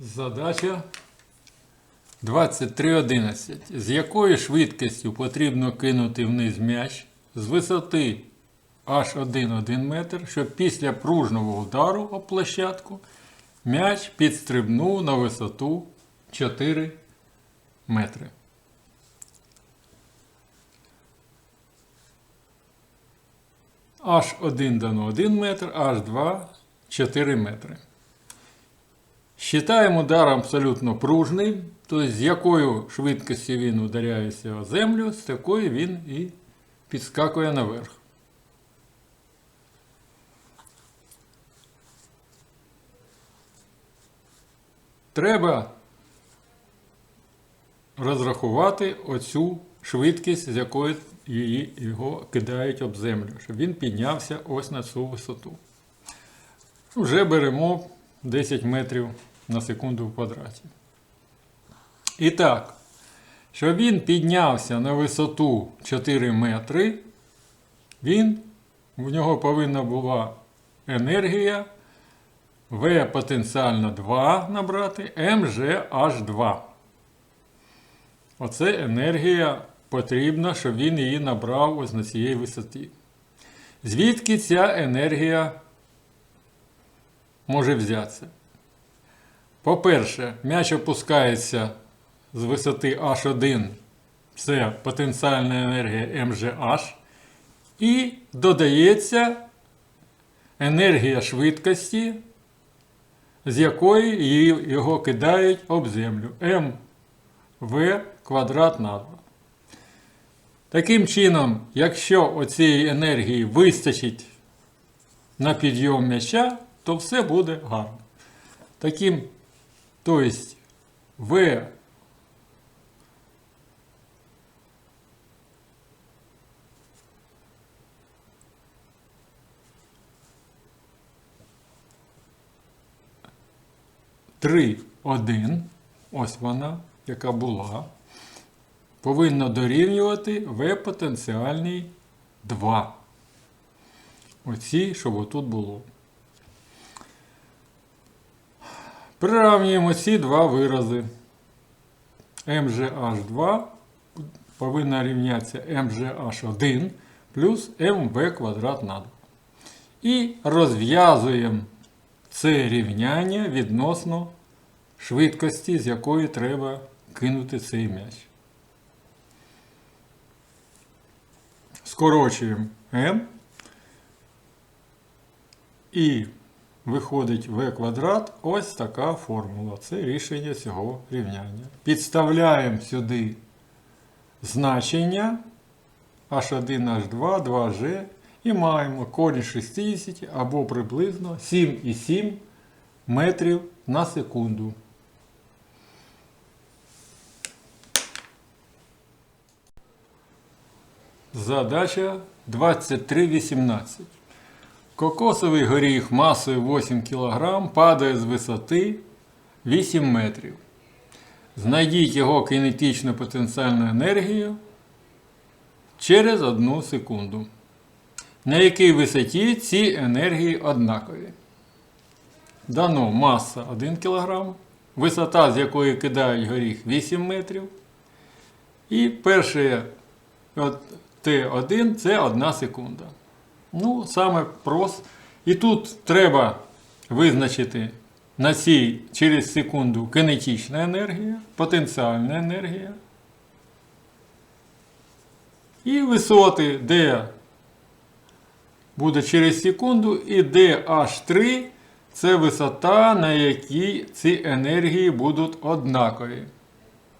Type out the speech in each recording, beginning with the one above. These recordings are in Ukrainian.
Задача 23.11. З якою швидкістю потрібно кинути вниз м'яч з висоти H1 метр, щоб після пружного удару об площадку м'яч підстрибнув на висоту 4 метри. H1 дано 1 метр, H2 4 метри. Считаємо удар абсолютно пружний, тобто з якою швидкістю він ударяється о землю, з такою він і підскакує наверх. Треба розрахувати оцю швидкість, з якою її, його кидають об землю, щоб він піднявся ось на цю висоту. Вже беремо 10 метрів на секунду в квадраті. І так, щоб він піднявся на висоту 4 метри, він, в нього повинна була енергія В потенціально 2 набрати, МЖH2. Оце енергія потрібна, щоб він її набрав ось на цієї висоті. Звідки ця енергія може взятися? По-перше, м'яч опускається з висоти H1, це потенціальна енергія МЖH, і додається енергія швидкості, з якої його кидають об землю. МВ квадрат на 2. Таким чином, якщо оцієї енергії вистачить на підйом м'яча, то все буде гарно. Таким, то есть В Три один, ось вона, яка була, повинна дорівнювати В потенціальній 2. Оці, щоб отут було. Приравнюємо ці два вирази. MGH2 повинна рівнятися MGH1 плюс МВ квадрат на 2. І розв'язуємо це рівняння відносно швидкості, з якої треба кинути цей м'яч. Скорочуємо m і виходить v квадрат. Ось така формула. Це рішення цього рівняння. Підставляємо сюди значення h1, h2, 2g і маємо корінь 60 або приблизно 7,7 метрів на секунду. Задача 23.18. Кокосовий горіх масою 8 кг падає з висоти 8 метрів. Знайдіть його кинетичну потенціальну енергію через 1 секунду. На якій висоті ці енергії однакові. Дано маса 1 кг, висота, з якої кидають горіх 8 метрів. І перше от Т1 це 1 секунда. Ну, саме прос. І тут треба визначити на цій через секунду кинетична енергія, потенціальна енергія. І висоти, де буде через секунду, і DH3 це висота, на якій ці енергії будуть однакові.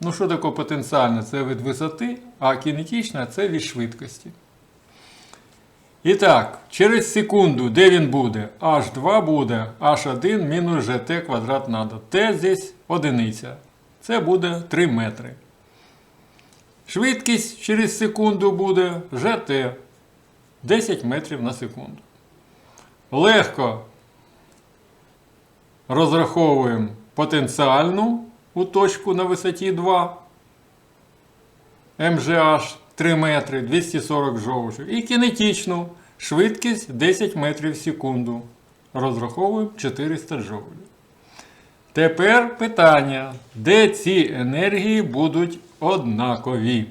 Ну, що таке потенціальне? Це від висоти, а кинетична це від швидкості. І так, через секунду, де він буде? H2 буде H1 мінус GT квадрат надо. T здесь одиниця. Це буде 3 метри. Швидкість через секунду буде GT 10 метрів на секунду. Легко розраховуємо потенціальну у точку на висоті 2. МЖH 3 метри 240 жовчу. І кінетичну швидкість 10 метрів в секунду. Розраховуємо 400 джоулів. Тепер питання, де ці енергії будуть однакові?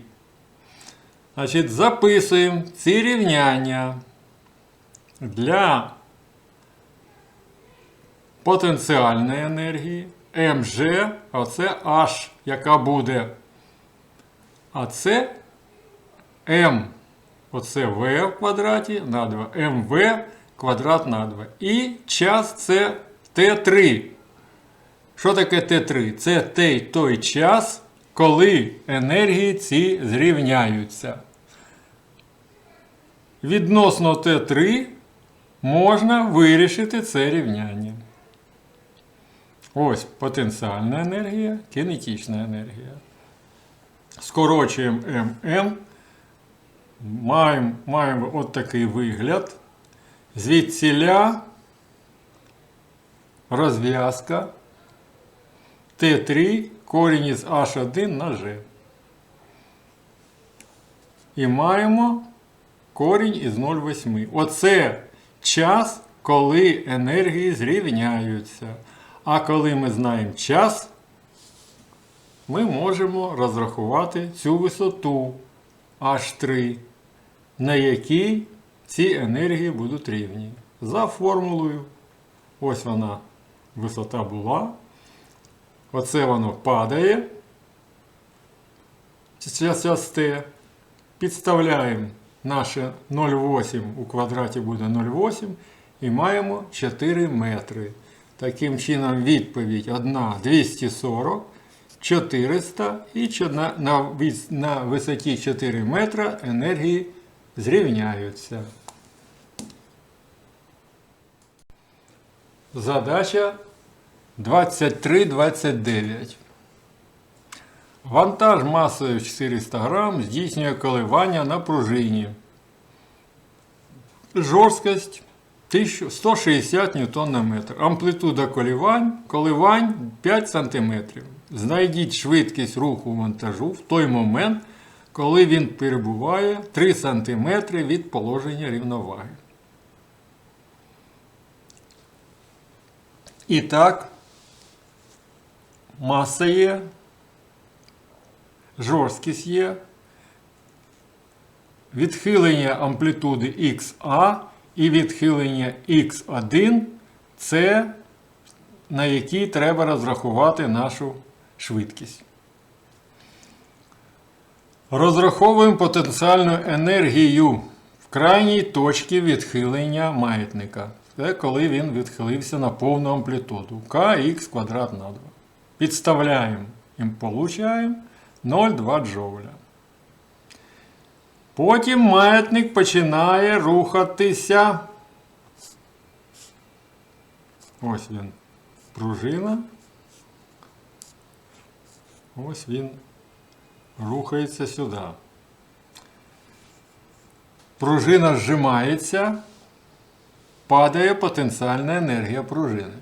Значить, записуємо ці рівняння для потенціальної енергії МЖ, а це H, яка буде. А це М, оце В в квадраті на 2, МВ квадрат на 2. І час це Т3. Що таке Т3? Це той, той час, коли енергії ці зрівняються. Відносно Т3 можна вирішити це рівняння. Ось потенціальна енергія, кінетична енергія. Скорочуємо МН. Маємо, маємо от такий вигляд. Звідсіля розв'язка Т3 корінь із H1 на G. І маємо корінь із 0,8. Оце час, коли енергії зрівняються. А коли ми знаємо час, ми можемо розрахувати цю висоту H3, на якій ці енергії будуть рівні. За формулою. Ось вона висота була. Оце воно падає. Час Т. Підставляємо наше 0,8 у квадраті буде 0,8 і маємо 4 метри. Таким чином, відповідь 1 240, 400 і на висоті 4 метра енергії зрівняються. Задача 23-29. Вантаж масою 400 грам здійснює коливання на пружині. Жорсткость 160 ньютон на метр. Амплітуда коливань, коливань 5 см. Знайдіть швидкість руху вантажу в той момент, коли він перебуває 3 см від положення рівноваги. І так, маса є, жорсткість є, відхилення амплітуди XA і відхилення X1 це на якій треба розрахувати нашу швидкість. Розраховуємо потенціальну енергію в крайній точці відхилення маятника. Це коли він відхилився на повну амплітуду kx квадрат на 2. Підставляємо і получаємо 0,2 джоуля. Потім маятник починає рухатися. Ось він. Пружина. Ось він рухається сюди. Пружина зжимається, падає потенціальна енергія пружини.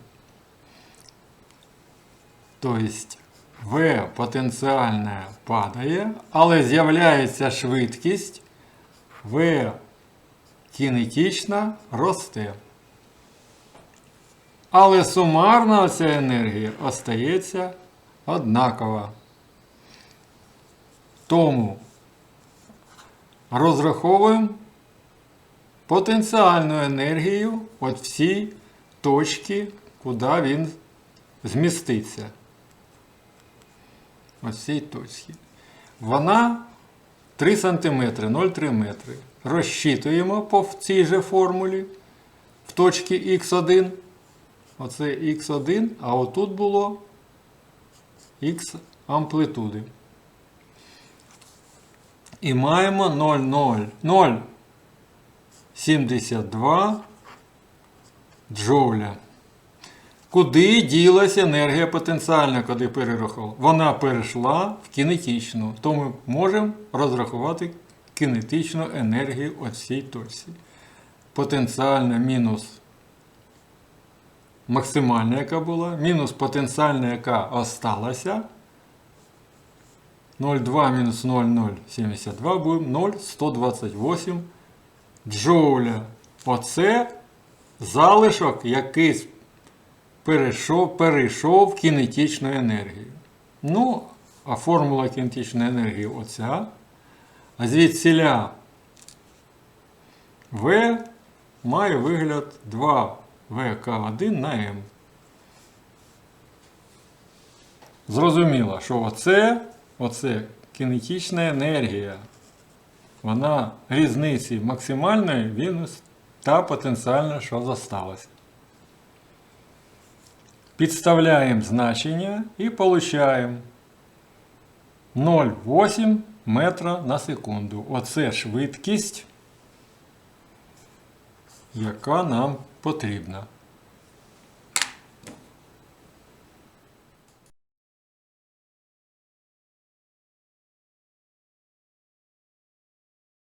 Тобто В потенціальна падає, але з'являється швидкість, В кінетична росте. Але сумарна ця енергія остається однакова. Тому розраховуємо потенціальну енергію от всі точки, куди він зміститься. Ось цій точці. Вона 3 см, 0,3 метри. Розчитуємо по цій же формулі в точці Х1. Оце Х1, а отут було Х амплитуди. І маємо 0,0 0,72 джоуля. Куди ділася енергія потенціальна, коли перерахував? Вона перейшла в кінетичну. Тому ми можемо розрахувати кінетичну енергію от цій точці. Потенціальна мінус максимальна, яка була, мінус потенціальна, яка осталася. 0,2 мінус 0,072 буде 0,128 джоуля. Оце залишок, який перейшов, перейшов кінетичну енергію. Ну, а формула кінетичної енергії оця. А звідсіля В має вигляд 2ВК1 на М. Зрозуміло, що оце, оце кінетична енергія. Вона різниці максимальної мінус та потенціальна, що зосталася. Підставляємо значення і получаємо 0,8 метра на секунду. Оце швидкість, яка нам потрібна.